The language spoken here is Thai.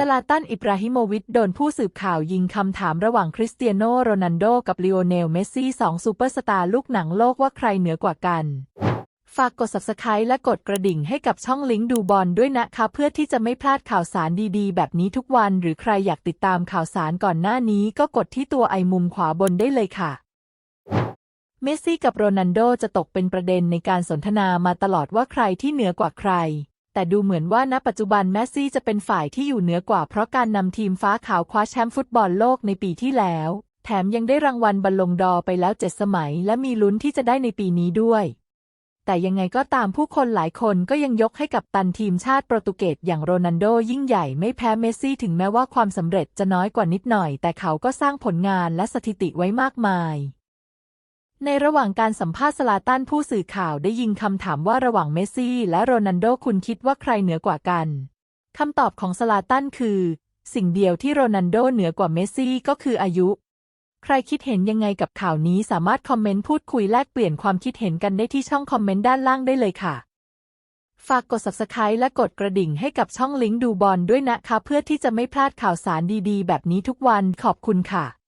ซลาตัน อิบราฮิโมวิชโดนผู้สืบข่าวยิงคำถามระหว่างคริสเตียโนโรนัลโดกับลีโอเนล เมสซี่สองซูเปอร์สตาร์ลูกหนังโลกว่าใครเหนือกว่ากัน ฝากกด subscribe และกดกระดิ่งให้กับช่องลิงก์ดูบอลด้วยนะคะ เพื่อที่จะไม่พลาดข่าวสารดีๆ แบบนี้ทุกวัน หรือใครอยากติดตามข่าวสารก่อนหน้านี้ ก็กดที่ตัวไอมุมขวาบนได้เลยค่ะเมสซี่กับโรนัลโดจะตกเป็นประเด็นในการสนทนามาตลอดว่าใครที่เหนือกว่าใคร แต่ดูเหมือนว่าณปัจจุบันเมสซี่จะเป็นฝ่ายที่อยู่เหนือกว่าเพราะการนำทีมฟ้าขาวคว้าแชมป์ฟุตบอลโลกในปีที่แล้ว แถมยังได้รางวัลบอลลงดอร์ไปแล้วเจ็ดสมัย และมีลุ้นที่จะได้ในปีนี้ด้วย แต่ยังไงก็ตามผู้คนหลายคนก็ยังยกให้กับตันทีมชาติโปรตุเกสอย่างโรนัลโดยิ่งใหญ่ไม่แพ้เมสซี่ถึงแม้ว่าความสำเร็จจะน้อยกว่านิดหน่อย แต่เขาก็สร้างผลงานและสถิติไว้มากมาย ในระหว่างการสัมภาษณ์สลาตันผู้สื่อข่าวได้ยิงคำถามว่าระหว่างเมสซี่และโรนัลโดคุณคิดว่าใครเหนือกว่ากันคำตอบของสลาตันคือ สิ่งเดียวที่โรนัลโดเหนือกว่าเมสซี่ก็คืออายุ ใครคิดเห็นยังไงกับข่าวนี้สามารถคอมเมนต์พูดคุยแลกเปลี่ยนความคิดเห็นกันได้ที่ช่องคอมเมนต์ด้านล่างได้เลยค่ะ ฝากกด subscribe และกดกระดิ่งให้กับช่องลิงก์ดูบอลด้วยนะคะ เพื่อที่จะไม่พลาดข่าวสารดีๆ แบบนี้ทุกวันขอบคุณค่ะ